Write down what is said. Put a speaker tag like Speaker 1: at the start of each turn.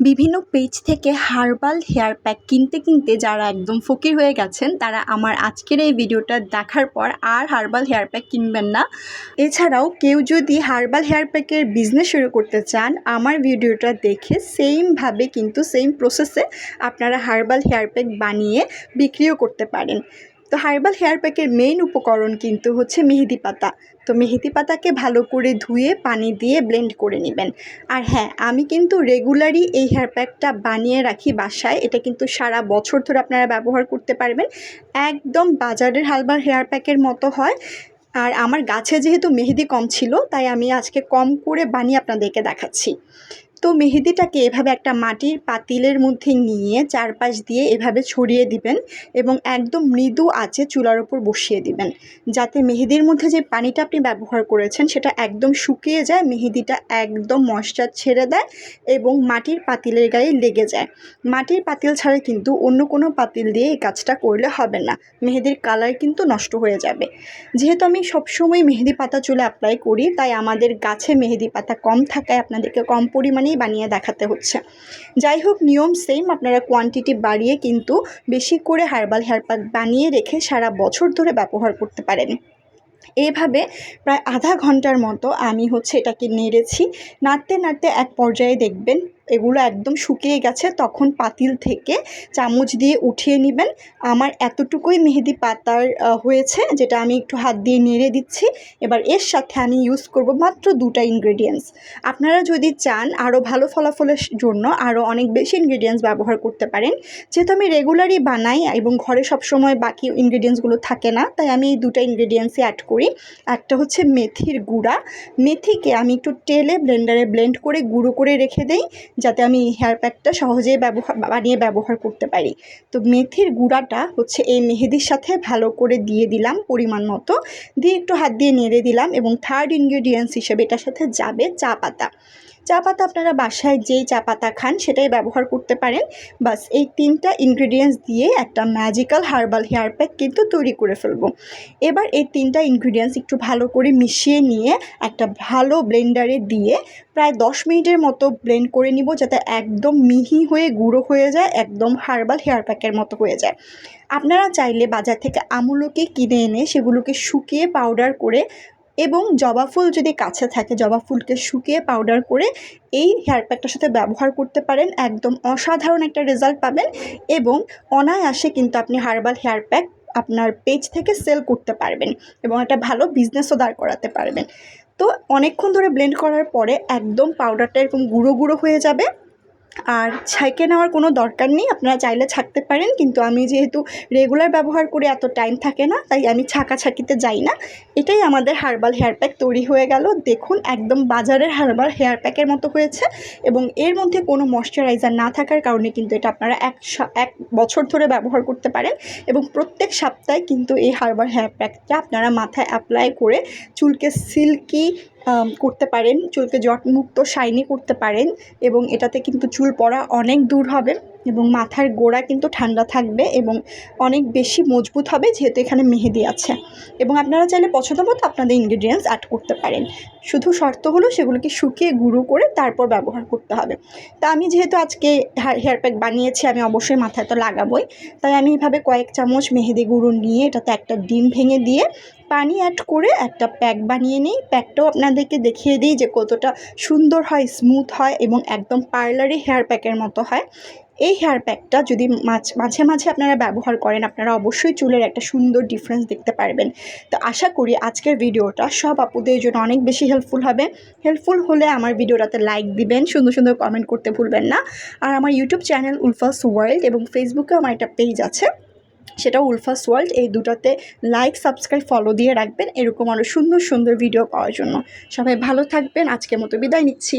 Speaker 1: বিভিন্ন পেজ থেকে herbal hair pack কিনতে কিনতে যারা একদম ফকির হয়ে গেছেন, তারা আমার আজকের এই ভিডিওটা দেখার পর আর হার্বাল হেয়ার প্যাক কিনবেন না। এছাড়াও কেউ যদি হার্বাল হেয়ার প্যাকের বিজনেস শুরু করতে চান, আমার ভিডিওটা দেখে সেমভাবে কিন্তু সেম প্রসেসে আপনারা হার্বাল হেয়ার প্যাক বানিয়ে বিক্রিও করতে পারেন। তো হার্বাল হেয়ার প্যাকের মেইন উপকরণ কিন্তু হচ্ছে মেহেদি পাতা। তো মেহেদি পাতাকে ভালো করে ধুয়ে, পানি দিয়ে ব্লেন্ড করে নেবেন। আর হ্যাঁ আমি কিন্তু রেগুলারই এই হেয়ার প্যাকটা বানিয়ে রাখি বাসায়। এটা কিন্তু সারা বছর ধরে আপনারা ব্যবহার করতে পারবেন। একদম বাজারের হালবার হেয়ার প্যাকের মতো হয়। আর আমার গাছে যেহেতু মেহেদি কম ছিল, তাই আমি আজকে কম করে বানিয়ে আপনাদেরকে দেখাচ্ছি। তো মেহেদিটাকে এভাবে একটা মাটির পাতিলের মধ্যে নিয়ে চারপাশ দিয়ে এভাবে ছড়িয়ে দিবেন এবং একদম মৃদু আছে চুলার ওপর বসিয়ে দিবেন। যাতে মেহেদির মধ্যে যে পানিটা আপনি ব্যবহার করেছেন, সেটা একদম শুকিয়ে যায়, মেহেদিটা একদম ময়শ্চার ছেড়ে দেয় এবং মাটির পাতিলের গায়ে লেগে যায়। মাটির পাতিল ছাড়া কিন্তু অন্য কোনো পাতিল দিয়ে এই কাজটা করলে হবে না। মেহেদির কালার কিন্তু নষ্ট হয়ে যাবে। যেহেতু আমি সবসময় মেহেদি পাতা চুলে অ্যাপ্লাই করি, তাই আমাদের গাছে মেহেদি পাতা কম থাকায় আপনাদেরকে কম পরিমাণেই বানিয়ে দেখাতে হচ্ছে। যাই হোক নিয়ম সেম আপনারা কোয়ান্টিটি বাড়িয়ে কিন্তু বেশি করে হার্বাল হেয়ার প্যাক বানিয়ে রেখে সারা বছর ধরে ব্যবহার করতে পারেন। এইভাবে প্রায় আধা ঘণ্টার মতো আমি হচ্ছে এটাকে নেড়েছি। নাড়তে নাড়তে এক পর্যায়ে দেখবেন এগুলো একদম শুকিয়ে গেছে, তখন পাতিল থেকে চামচ দিয়ে উঠিয়ে নেবেন। আমার এতটুকুই মেহেদি পাতার হয়েছে, যেটা আমি একটু হাত দিয়ে নেড়ে দিচ্ছি। এবার এর সাথে আমি ইউজ করব মাত্র দুটা ইনগ্রেডিয়েন্টস আপনারা যদি চান আরও ভালো ফলাফলের জন্য আরও অনেক বেশি ইনগ্রেডিয়েন্টস ব্যবহার করতে পারেন। যেহেতু আমি রেগুলারই বানাই এবং ঘরে সবসময় বাকি ইনগ্রেডিয়েন্টসগুলো থাকে না, তাই আমি এই দুটো ইনগ্রেডিয়েন্টসই অ্যাড করি। একটা হচ্ছে মেথির গুঁড়া। মেথিকে আমি একটু টেলে ব্লেন্ডারে ব্লেন্ড করে গুঁড়ো করে রেখে দেই। যাতে আমি হেয়ার প্যাকটা সহজেই ব্যবহার বানিয়ে ব্যবহার করতে পারি। তো মেথির গুঁড়াটা হচ্ছে এই মেহেদির সাথে ভালো করে দিয়ে দিলাম পরিমাণ মতো। দিয়ে একটু হাত দিয়ে নেড়ে দিলাম এবং থার্ড ইনগ্রেডিয়েন্টস হিসেবে এটার সাথে যাবে চা পাতা। চা পাতা আপনারা বাসায় যেই চা পাতা খান সেটাই ব্যবহার করতে পারেন। বাস এই তিনটা ইনগ্রিডিয়েন্টস দিয়ে একটা ম্যাজিক্যাল হার্বাল হেয়ার প্যাক কিন্তু তৈরি করে ফেলব। এবার এই তিনটা ইনগ্রিডিয়েন্টস একটু ভালো করে মিশিয়ে নিয়ে একটা ভালো ব্লেন্ডারে দিয়ে প্রায় দশ মিনিটের মতো ব্লেন্ড করে নিব যাতে একদম মিহি হয়ে গুঁড়ো হয়ে যায়, একদম হার্বাল হেয়ার প্যাকের মতো হয়ে যায়। আপনারা চাইলে বাজার থেকে আমুলকে কিনে এনে সেগুলোকে শুকিয়ে পাউডার করে এবং জবা ফুল যদি কাছে থাকে, জবা ফুলকে শুকিয়ে পাউডার করে এই হেয়ার প্যাকটার সাথে ব্যবহার করতে পারেন। একদম অসাধারণ একটা রেজাল্ট পাবেন এবং অনায়াসে কিন্তু আপনি হার্বাল হেয়ার প্যাক আপনার পেজ থেকে সেল করতে পারবেন এবং একটা ভালো বিজনেসও দাঁড় করাতে পারবেন। তো অনেকক্ষণ ধরে ব্লেন্ড করার পরে একদম পাউডারটা এরকম গুঁড়ো গুঁড়ো হয়ে যাবে। আর ছাইকে নেওয়ার কোনো দরকার নেই, আপনারা চাইলে ছাকতে পারেন, কিন্তু আমি যেহেতু রেগুলার ব্যবহার করে এত টাইম থাকে না, তাই আমি ছাকা ছাকিতে যাই না। এটাই আমাদের হার্বাল হেয়ার প্যাক তৈরি হয়ে গেল। দেখুন, একদম বাজারের হার্বাল হেয়ার প্যাকের মতো হয়েছে এবং এর মধ্যে কোনো ময়শ্চারাইজার না থাকার কারণে কিন্তু এটা আপনারা এক এক বছর ধরে ব্যবহার করতে পারেন এবং প্রত্যেক সপ্তাহে কিন্তু এই হার্বাল হেয়ার প্যাকটা আপনারা মাথায় অ্যাপ্লাই করে চুলকে সিল্কি করতে পারেন। চুলকে জটমুক্ত শাইনি করতে পারেন এবং এটাতে কিন্তু চুল পড়া অনেক দূর হবে। এবং মাথার গোড়া কিন্তু ঠান্ডা থাকবে এবং অনেক বেশি মজবুত হবে যেহেতু এখানে মেহেদি আছে। এবং আপনারা চাইলে পছন্দ মতো আপনাদের ইনগ্রিডিয়েন্টস অ্যাড করতে পারেন। শুধু শর্ত হলো সেগুলোকে শুকিয়ে গুঁড়ো করে তারপর ব্যবহার করতে হবে। তা আমি যেহেতু আজকে হেয়ার প্যাক বানিয়েছি, আমি অবশ্যই মাথায় তো লাগাবোই। তাই আমি এভাবে কয়েক চামচ মেহেদি গুঁড়ো নিয়ে এটাতে একটা ডিম ভেঙে দিয়ে পানি অ্যাড করে একটা প্যাক বানিয়ে নিই। প্যাকটাও আপনাদেরকে দেখিয়ে দিই যে কতটা সুন্দর হয় স্মুথ হয় এবং একদম পার্লারি হেয়ার প্যাকের মতো হয়। এই হেয়ার প্যাকটা যদি মাঝ, মাঝে আপনারা ব্যবহার করেন, আপনারা অবশ্যই চুলের একটা সুন্দর ডিফারেন্স দেখতে পারবেন। তো আশা করি আজকের ভিডিওটা সব আপুদের জন্য অনেক বেশি হেল্পফুল হবে। হেল্পফুল হলে আমার ভিডিওটাতে লাইক দিবেন, সুন্দর সুন্দর কমেন্ট করতে ভুলবেন না। আর আমার ইউটিউব চ্যানেল উলফাস ওয়ার্ল্ড এবং ফেসবুকে আমার একটা পেজ আছে। সেটা উলফাস ওয়ার্ল্ড এই দুটাতে লাইক সাবস্ক্রাইব ফলো দিয়ে রাখবেন, এরকম আরও সুন্দর সুন্দর ভিডিও পাওয়ার জন্য। সবাই ভালো থাকবেন, আজকের মতো বিদায় নিচ্ছি।